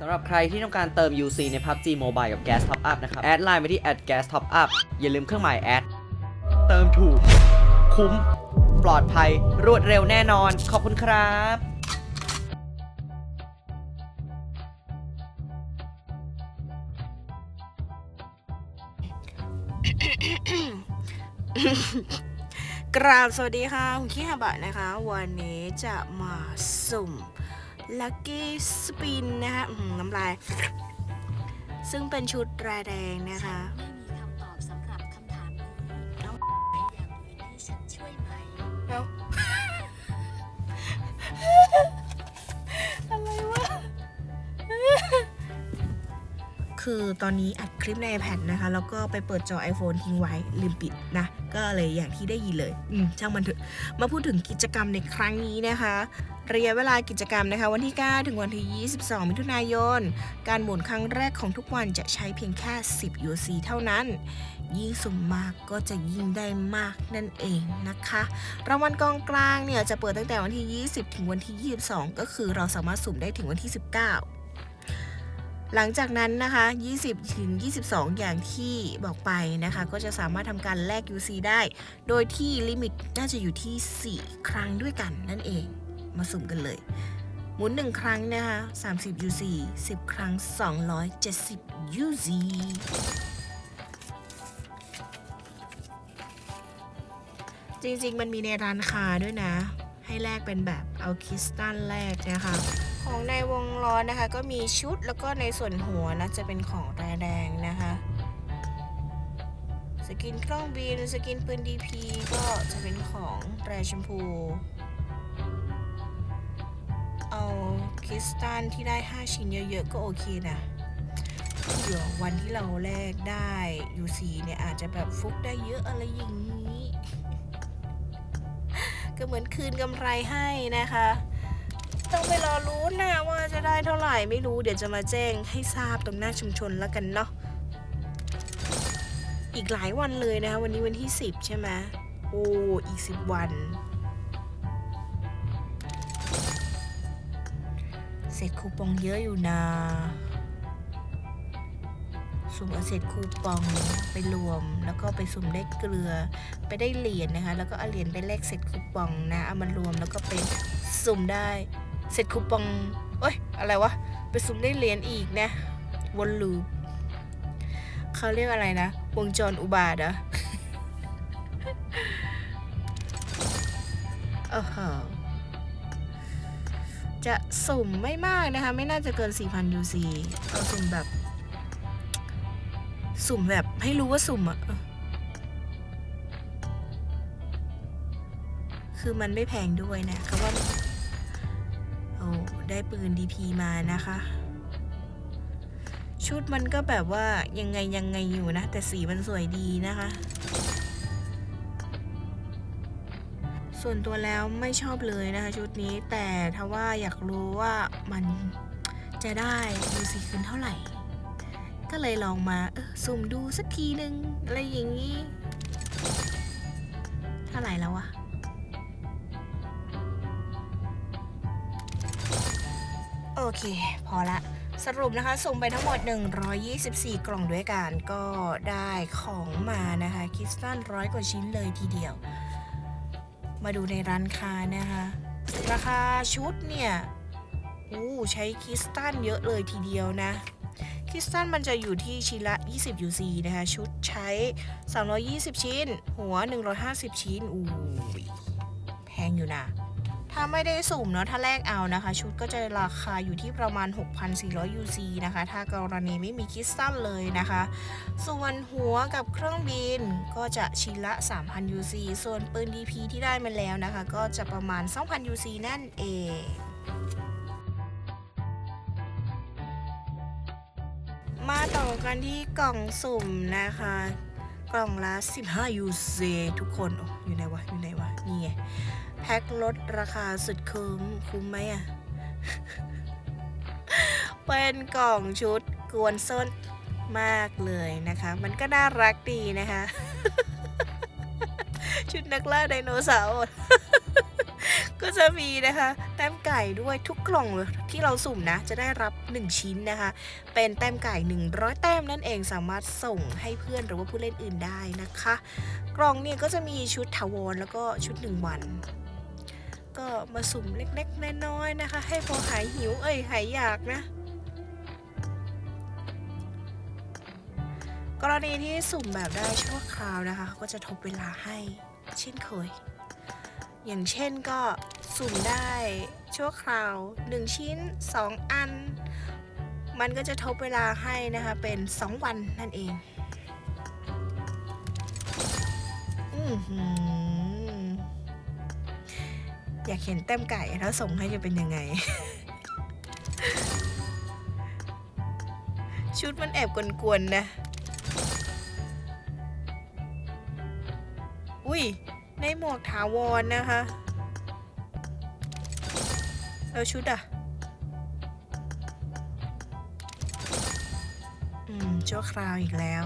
สำหรับใครที่ต้องการเติม UC ใน PUBG Mobile กับ Gas Top Up นะครับ แอดไลน์ไปที่ @gas top up อย่าลืมเครื่องหมายแอด เติมถูก คุ้ม ปลอดภัย รวดเร็วแน่นอน ขอบคุณครับ กราบสวัสดีค่ะคุณขี้ฮาบะนะคะ วันนี้จะมาสุ่ม Lucky Spin นะคะอื้อหือน้ำลาย ซึ่งเป็นชุดรายแดงนะคะไม่มี คือตอนนี้อัดคลิปใน iPad นะคะ แล้วก็ไปเปิดจอ iPhone ทิ้งไว้ลืมปิดนะ ก็เลยอย่างที่ได้ยินเลยอืมช่างมันเถอะมาพูดถึงกิจกรรมในครั้งนี้นะคะระยะเวลากิจกรรมนะคะ วันที่ 9 ถึงวันที่ 22 มิถุนายน การหมุนครั้งแรกของทุกวันจะใช้เพียงแค่ 10 UC เท่านั้น ยิ่งสุ่มมากก็จะยิ่งได้มากนั่นเองนะคะ รางวัลกองกลางเนี่ยจะเปิดตั้งแต่วันที่ 20 ถึงวันที่ 22 ก็คือเราสามารถสุ่มได้ถึงวันที่ 19 หลังจากนั้นนะคะ 20ถึง22 อย่างที่บอกไปนะคะ ก็จะสามารถทำการแลก UC ได้ โดยที่ลิมิตน่าจะอยู่ที่ 4 ครั้งด้วยกันนั่นเอง มาสุ่มกันเลย หมุน 1 ครั้งนะคะ 30 UC 10 ครั้ง 270 UC จริงๆ มันมีในร้านค้าด้วยนะ ให้แลกเป็นแบบเอาคริสตัลแลกนะคะ ของในวงล้อนะคะ ก็มีชุดแล้วก็ในส่วนหัวนะจะเป็นของแรแดงนะคะ สกินเครื่องบิน สกินปืน DP ก็จะเป็นของแรชมพู เอาคริสตัลที่ได้ 5 ชิ้นเยอะๆ ก็โอเคนะเผื่อวันที่เราแลกได้ UC เนี่ยอาจจะแบบฟุกได้เยอะอะไรอย่างนี้ ก็เหมือนคืนกำไรให้นะคะ ต้องไปรอรู้นะว่าจะได้เท่าไหร่ไม่รู้เดี๋ยวจะมาแจ้งให้ทราบตรงหน้าชุมชนแล้วกันเนาะอีกหลายวันเลยนะคะวันนี้วันที่ 10 ใช่ไหมโอ้อีก 10 วัน เสร็จคูปองเยอะอยู่นะสุ่มเอาเศษคูปองไปรวม แล้วก็ไปสุ่มได้เกลือไปได้เหรียญนะคะ แล้วก็เอาเหรียญไปแลกเศษคูปองนะเอามารวมแล้วก็ไปสุ่มได้ เศษคูปองเอ้ย อะไรวะ ไปสุ่มได้เหรียญอีกนะ วนลูปเขาเรียกอะไรนะ วงจรอุบาทอะเออเหจะสุ่มไม่มากนะคะ ไม่น่าจะเกิน 4,000 UC เอาสุ่มแบบ สุ่มแบบให้รู้ว่าสุ่มอะคือมันไม่แพงด้วยนะคำว่า อ้ได้ปืน DP มานะคะ ชุดมันก็แบบว่ายังไงยังไงอยู่นะ แต่สีมันสวยดีนะคะ ส่วนตัวแล้วไม่ชอบเลยนะคะ ชุดนี้แต่ถ้าว่าอยากรู้ว่ามันจะได้ดูสีคืนเท่าไหร่ ก็เลยลองมาเออสุ่มดูสักทีนึงอะไรอย่างนี้ เท่าไหร่แล้ววะ อเค พอละสรุปนะคะส่งไปทั้งหมด 124 กล่องด้วยกันก็ได้ของมานะคะคริสตัลร้อยกว่าชิ้นเลยทีเดียว มาดูในร้านค้านะคะ ราคาชุดเนี่ยอู้ใช้คริสตัลเยอะเลยทีเดียวนะคริสตัลมันจะอยู่ที่ชิ้นละ 20 UC นะคะ ชุดใช้ 320 ชิ้น หัว 150 ชิ้นอู้แพงอยู่นะ ถ้าไม่ได้สุ่มเนาะถ้าแลกเอานะคะ ชุดก็จะราคาอยู่ที่ประมาณ 6,400 UC นะคะ ถ้ากรณีไม่มีคริสตัลเลยนะคะ ส่วนหัวกับเครื่องบินก็จะชิ้นละ 3,000 UC ส่วนปืน DP ที่ได้มาแล้วนะคะ ก็จะประมาณ 2,000 UC นั่นเองมาต่อกันที่กล่องสุ่มนะคะ กล่องละ 15 UC ทุกคนโอ้อยู่ไหนวะ อยู่ไหนวะ นี่ไง แพ็คลดราคาสุดคุ้มคุ้มไหมอะเป็นกล่องชุดกวนส้นมากเลยนะคะ มันก็น่ารักดีนะคะ ชุดนักล่าไดโนเสาร์ก็จะมีนะคะ แต้มไก่ด้วยทุกกล่องที่เราสุ่มนะ จะได้รับ 1 ชิ้นนะคะ เป็นแต้มไก่ 100 แต้มนั่นเองสามารถส่งให้เพื่อนหรือว่าผู้เล่นอื่นได้นะคะ กล่องเนี่ยก็จะมีชุดถาวรแล้วก็ชุด 1 วัน ก็มาสุ่มเล็กๆน้อยๆนะคะ ให้พอหายหิวเอ้ยหายอยากนะ กรณีที่สุ่มแบบได้ชั่วคราวนะคะก็จะทบเวลาให้เช่นเคย อย่างเช่นก็สุ่มได้ชั่วคราว 1 ชิ้น 2 อัน มันก็จะทบเวลาให้นะคะเป็น 2 วันนั่นเอง อือหือ อยากเห็นแต้มไก่แล้วส่งให้จะเป็นยังไง ชุดมันแอบกวนๆนะ อุ้ยในหมวกถาวรนะคะ แล้วชุดอะ อืมชั่วคราวอีกแล้ว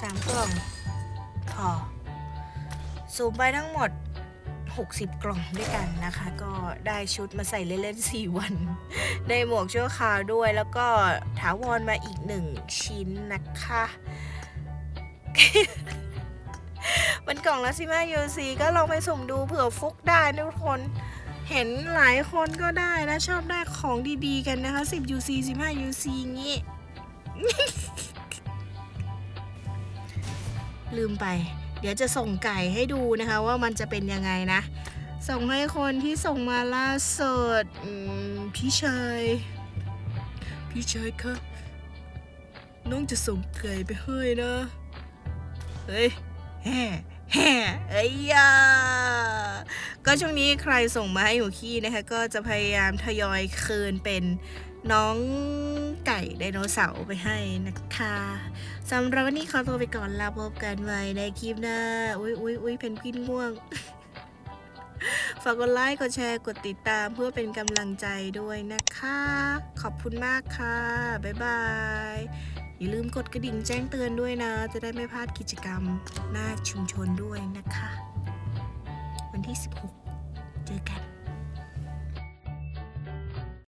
สามกล่องพอซูมไปทั้งหมด 60 กล่องด้วยกันนะคะ ก็ได้ชุดมาใส่เล่นๆ 4 วัน ได้หมวกชั่วคราวด้วย แล้วก็ถาวรมาอีกหนึ่งชิ้นนะคะ มันกล่องละสิมายูซีก็ลองไปสุ่มดูเผื่อฟุกได้ทุกคนเห็นหลายคนก็ได้นะ ชอบได้ของดีๆกันนะคะ 10 UC 15 UC งี้ ลืมไป เดี๋ยวจะส่งไก่ให้ดูนะคะ ว่ามันจะเป็นยังไงนะ ส่งให้คนที่ส่งมาล่าสุดพี่ชายพี่ชายคะน้องจะส่งไก่ไปให้นะเฮ้ยแฮ่แฮ่เอ้ยยาก็ช่วงนี้ใครส่งมาให้หัวขี้นะคะ ก็จะพยายามทยอยคืนเป็น น้องไก่ไดโนเสาร์ไปให้นะคะสำหรับวันนี้ขอตัวไปก่อนลาพบกันใหม่ในคลิปหน้า อุ้ยอุ้ยอุ้ยเพนกวินง่วง ฝากกดไลค์ กดแชร์ กดติดตามเพื่อเป็นกำลังใจด้วยนะคะ ขอบคุณมากค่ะ บ๊ายบาย อย่าลืมกดกระดิ่งแจ้งเตือนด้วยนะ จะได้ไม่พลาดกิจกรรมหน้าชุมชนด้วยนะคะ วันที่ 16 เจอกัน